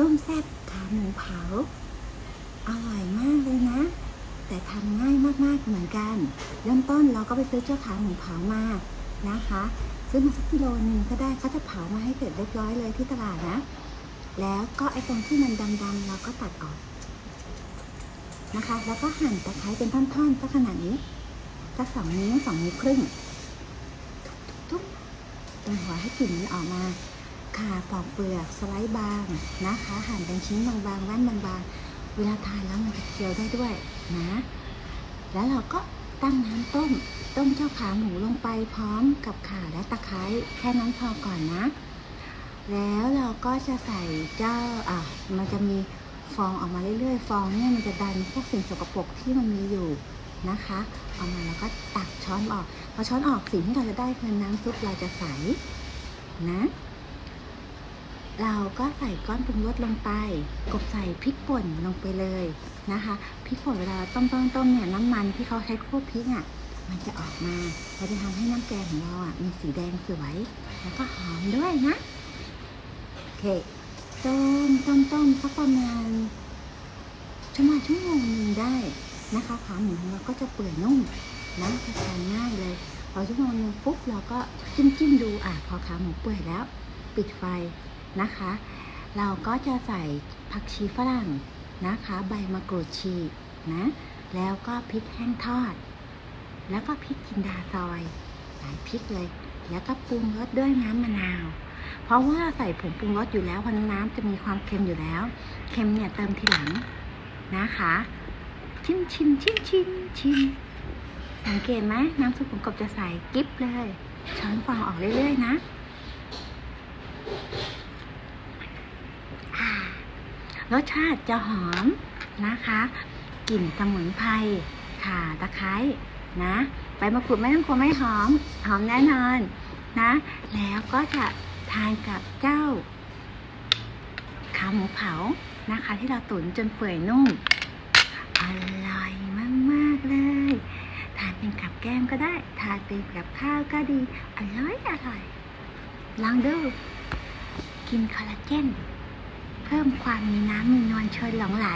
ต้มแซ่บขาหมูเผา อร่อยมากเลยนะ แต่ทำง่ายมากๆเหมือนกัน เริ่มต้นเราก็ไปซื้อเจ้าขาหมูเผามานะคะ ซื้อมาสักกิโลนึงก็ได้เขาจะเผามาให้เสร็จเรียบร้อยเลยที่ตลาดนะ แล้วก็ไอ้ตรงที่มันดำๆเราก็ตัดออกนะคะ แล้วก็หั่นตะไคร้เป็นท่อนๆสักขนาดนี้สักสองนิ้วสองนิ้วครึ่งทุบๆตรงหัวให้กลิ่นมันออกมา ข่าปอกเปลือกสไลด์บางนะคะ หั่นเป็นชิ้นบางๆแว่นบางๆ เวลาทานแล้วมันจะเคี้ยวได้ด้วยนะ แล้วเราก็ตั้งน้ำต้ม ต้มเจ้าขาหมูลงไปพร้อมกับข่าและตะไคร้แค่นั้นพอก่อนนะ แล้วเราก็จะใส่เจ้าอะมันจะมีฟองออกมาเรื่อยๆ ฟองเนี่ยมันจะดันพวกสิ่งสกปรกที่มันมีอยู่นะคะเอามาแล้วก็ตักช้อนออก พอช้อนออกสิ่งที่เราจะได้คือน้ำซุปเราจะใสนะ เราก็ใส่ก้อนปรุงรสลงไป กบใส่พริกป่นลงไปเลยนะคะพริกป่นเวลาต้มต้มต้มเนี่ยน้ำมันที่เขาใช้คั่วพริกอะมันจะออกมาเราจะทำให้น้ำแกงของเราอะมีสีแดงสวยแล้วก็หอมด้วยนะโอเคต้มต้มต้มสักประมาณชั่วโมงชั่วโมงหนึ่งได้นะคะขาหมูของเราก็จะเปื่อยนุ่มนะจะทานง่ายเลยพอชั่วโมงหนึงปุ๊บเราก็จิ้มจิ้มดูอะพอขาหมูเปื่อยแล้ว ปิดไฟ นะคะ เราก็จะใส่ผักชีฝรั่งนะคะ ใบมะกรูดฉีกนะ แล้วก็พริกแห้งทอด แล้วก็พริกจินดาซอย หลายพริกเลย แล้วก็ปรุงรสด้วยน้ำมะนาว เพราะว่าใส่ผงปรุงรสอยู่แล้วพราะน้ำจะมีความเค็มอยู่แล้ว เค็มเนี่ยเติมทีหลังนะคะ ชิมชิมชิมชิมชิมสังเกตไหมน้ำซุปของกบจะใส่กิ๊บเลย ช้อนฟองออกเรื่อยๆนะอ่า รสชาติจะหอมนะคะ กลิ่นสมุนไพรข่าตะไคร้นะใบมะกรูดไม่ต้องกลัวไม่หอม หอมแน่นอนนะ แล้วก็จะทานกับเจ้า ขาหมูเผานะคะ ที่เราตุ๋นจนเปื่อยนุ่มอร่อยมาก ๆ เลย ทานเป็นกับแก้มก็ได้ ทานเป็นกับข้าวก็ดี อร่อย อร่อย ลองดู กินคอลลาเจน เพิ่มความมีน้ำมีนวลชวนหลงไหล